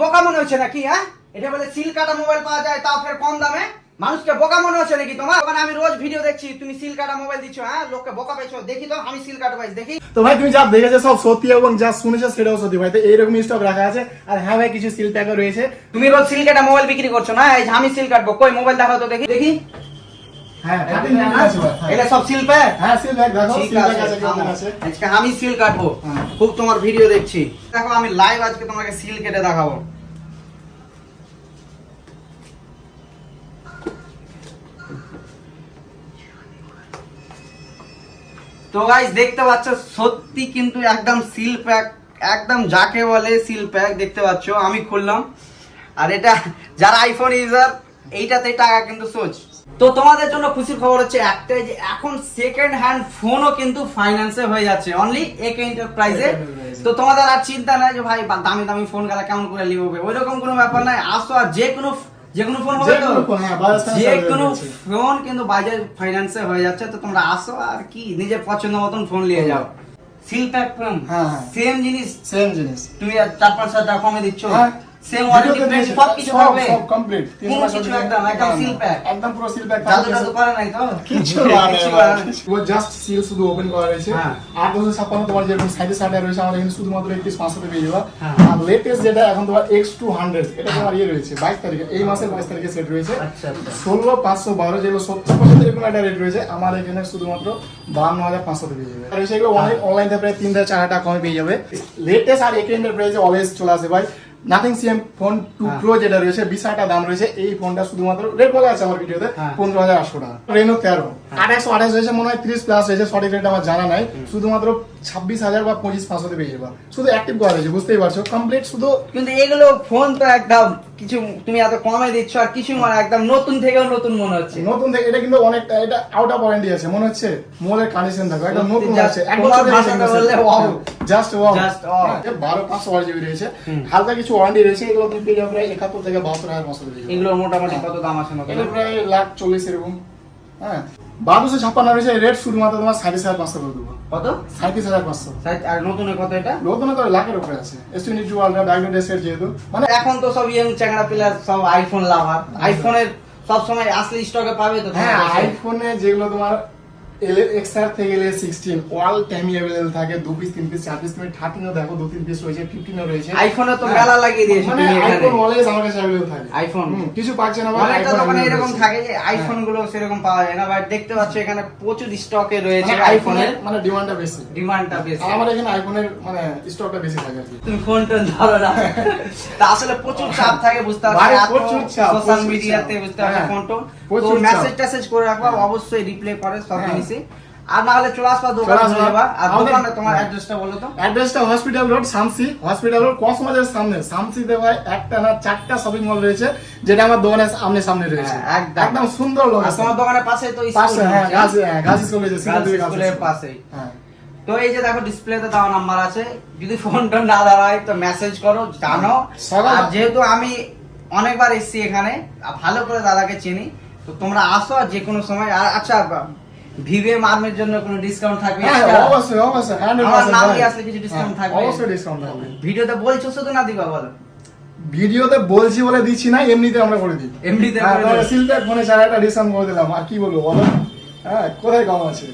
বোকা মনে হচ্ছে নাকি হ্যাঁ? এটা বলে সিল কাটা মোবাইল পাওয়া যায় তাও ফের কম দামে। মানুষকে বোকা মনে হচ্ছে নাকি তোমার? মানে আমি রোজ ভিডিও দেখছি তুমি সিল কাটা মোবাইল দিচ্ছ হ্যাঁ? লোককে বোকা পেয়েছ দেখি তো আমি সিল কাটা পাইছি দেখি। তো ভাই তুমি যা দেখেছ সব সত্যি এবং যা শুনেছো সেটাও সত্যি ভাই। তো এইরকম স্টক রাখা আছে। আর হ্যাঁ ভাই কিছু সিল প্যাকও রয়েছে। তুমি রোজ সিল কাটা মোবাইল বিক্রি করছ না? এই আমি সিল কাটবো কই মোবাইল দেখাও তো দেখি। দেখি। আমি সিল কাটবো। হ্যাঁ। খুব তোমার ভিডিও দেখছি। দেখো আমি লাইভ আজকে তোমাকে সিল কেটে দেখাবো। তো গাইস দেখতে পাচ্ছ সত্যি কিন্তু একদম সিল প্যাক একদম যাকে বলে সিল প্যাক দেখতে পাচ্ছ আমি খুললাম। আর এটা যারা আইফোন ইউজার এইটাতে টাকা কিন্তু সোচ তো তোমাদের জন্য খুশির খবর হচ্ছে একটাই যে এখন সেকেন্ড হ্যান্ড ফোনও কিন্তু ফাইন্যান্সে হয়ে যাচ্ছে। অনলি এক এন্টারপ্রাইজে তো তোমাদের আর চিন্তা নাই যে ভাই দামি দামি ফোন গেলা কেমন করে লিখবে ওই রকম কোনো ব্যাপার নাই। আসো আর যে কোনো যে কোনো ফোন হবে যে তো কোনো হ্যাঁ, যে কোনো ফোন কিন্তু বাজাজ ফাইন্যান্সে হয়ে যাচ্ছে। তো তোমরা আসো আর কি নিজের পছন্দ মতন ফোন নিয়ে যাও। সিল প্যাক ফোন হ্যাঁ, হ্যাঁ। সেম জিনিস। সেম জিনিস। তুমি আর চার পাঁচ হাজার কমে দিচ্ছ। হ্যাঁ। সেম ওয়ারেন্টি প্রাইস সব কিছু থাকবে সব complete, তিন মাস কিছু একদম একদম না, না, সিল প্যাক একদম পুরো সিল প্যাক জাদু টাদু করে নাই তো কিছু কিছু করে নাই। ও জাস্ট সিল শুধু ওপেন করা রয়েছে। আট তোমার যেরকম সাইডে সাইডে রয়েছে আমাদের এখানে শুধুমাত্র একত্রিশ পাঁচশোতে পেয়ে যাবা। আর লেটেস্ট যেটা এখন তোমার এক্স টু হান্ড্রেড এটা তোমার ইয়ে রয়েছে বাইশ তারিখে এই মাসের বাইশ তারিখে সেট রয়েছে আচ্ছা আচ্ছা ষোলো পাঁচশো বারো যেগুলো সত্তর পার্সেন্ট এরকম একটা রেট রয়েছে আমার এখানে শুধুমাত্র বান্ন হাজার পাঁচশোতে পেয়ে যাবে আর সেগুলো অনলাইন থেকে প্রায় তিন থেকে চার হাজার টাকা কমে পেয়ে যাবে লেটেস্ট আর একেন্ডের প্রাইসে অলওয়েজ চলে আসে ভাই নাথিং সিএম ফোন টু হ্যাঁ। প্রো যেটা রয়েছে বিশ হাজার দাম রয়েছে এই ফোনটা শুধুমাত্র রেট বলা আছে আমার ভিডিওতে হ্যাঁ। পনেরো হাজার আটশো টাকা। রেনো তেরো। আঠাশশো আঠাশ হয়েছে মনে হয় ত্রিশ প্লাস হয়েছে সঠিক রেট আমার জানা নাই। শুধুমাত্র ছাব্বিশ হাজার বা পঁচিশ পাঁচশোতে পেয়ে যাবা। শুধু অ্যাক্টিভ করা হয়েছে বুঝতেই পারছ? কমপ্লিট শুধু কিন্তু এগুলো ফোন তো একদম কিছু তুমি এত কমে দিচ্ছ আর কিছু মানে একদম নতুন থেকেও নতুন মনে হচ্ছে। নতুন থেকে এটা কিন্তু অনেকটা এটা আউট অফ ওয়ারেন্টি আছে মনে হচ্ছে মোলের কন্ডিশন দেখো একদম নতুন আছে তোমার ভাষাটা বললে wow। Just wow Just wow। বারো পাঁচশো বারো জিবি রয়েছে। হালকা কিছু ওয়ারেন্টি রয়েছে এগুলো তুমি পেয়ে যাবে প্রায় একাত্তর থেকে বাহাত্তর হাজার পাঁচশো পেয়ে যাবে মোটামুটি। কত দাম আছে? এগুলো প্রায় লাখ চল্লিশ এরকম। হ্যাঁ। বারোশো ছাপ্পান্ন রয়েছে রেট শুধুমাত্র তোমার সাড়ে হাজার পাঁচশো করে দেবো। কত? সাঁত্রিশ হাজার পাঁচশো। আর নতুনের কত এটা? নতুন তো লাখের উপরে আছে। এস টোয়েন্টি টু আলট্রা ডায়াগনোড সেট যেহেতু। মানে এখন তো সব ইয়ং চ্যাংড়া প্লেয়ার সব আইফোন লাভার আইফোনের সবসময় আসলে স্টকে পাবে তো হ্যাঁ আইফোনে যেগুলো তোমার এলে এক্সআর থেকে এলে সিক্সটিন অল টাইম অ্যাভেলেবল থাকে দু পিস তিন পিস চার পিস তুমি থার্টিনও দেখো দু তিন পিস রয়েছে ফিফটিনও রয়েছে। আইফোনে তো হ্যাঁ। মেলা লাগিয়ে দিয়েছে মানে আইফোন অলওয়েজ আমার কাছে অ্যাভেলেবল থাকে। আইফোন। কিছু পাচ্ছে না বা অনেকটা দোকানে এরকম থাকে যে আইফোনগুলো সেরকম পাওয়া যায় না বাট দেখতে পাচ্ছ এখানে প্রচুর স্টকে রয়েছে আইফোনের মানে ডিমান্ডটা বেশি। ডিমান্ডটা বেশি। আমার এখানে আইফোনের মানে স্টকটা বেশি থাকে তুমি ফোন টোন ধরো না। তা আসলে প্রচুর চাপ থাকে বুঝতে পারছি? প্রচুর চাপ, সোশ্যাল মিডিয়াতে বুঝতে পারছি হ্যাঁ, ফোন টোন তো প্রচুর মেসেজ টেসেজ করে রাখবা হ্যাঁ। অবশ্যই রিপ্লাই করে সব হ্যাঁ। জিনিসই আর না হলে চলে আসবা চলে দোকানে চলে যাবা। আর দোকানে তোমার হ্যাঁ। অ্যাড্রেসটা বলো তো। অ্যাড্রেসটা hospital road Samsi hospital road কসমোজের সামনে। সামসিতে ভাই একটা না চারটা শপিং মল রয়েছে যেটা আমার দোকানের সামনে সামনে রয়েছে। হ্যাঁ, একদম। একদম সুন্দর লোকেশন তোমার দোকানের পাশে তো পাশে হ্যাঁ গাছ হ্যাঁ গাছ স্কুল রয়েছে গাছ স্কুলের। পাশেই। হ্যাঁ। তো এই যে দেখো ডিসপ্লেতে দেওয়া নাম্বার আছে। যদি ফোন টোন না দাঁড়ায় তো মেসেজ করো জানো। আর যেহেতু আমি অনেকবার এসেছি এখানে ভালো করে দাদাকে চিনি তো তোমরা আসো আর যে কোনো সময়। আর আচ্ছা ভিভে মার্মের জন্য কোনো ডিসকাউন্ট থাকবে? হ্যাঁ? অবশ্যই অবশ্যই আমার নাম 100% দিয়ে আসলে কিছু ডিসকাউন্ট হ্যাঁ, থাকবে? অবশ্যই ডিসকাউন্ট থাকবে। ভিডিওতে বলছো শুধু না দিবা বলো। ভিডিওতে বলছি বলে দিচ্ছি না এমনিতে আমরা করে দিই। এমনিতে আমরা সিলপ্যাক ফোনে সারাটা একটা ডিসকাউন্ট করে দিলাম আর কি বলব বলো? হ্যাঁ কোথায় কম আছে?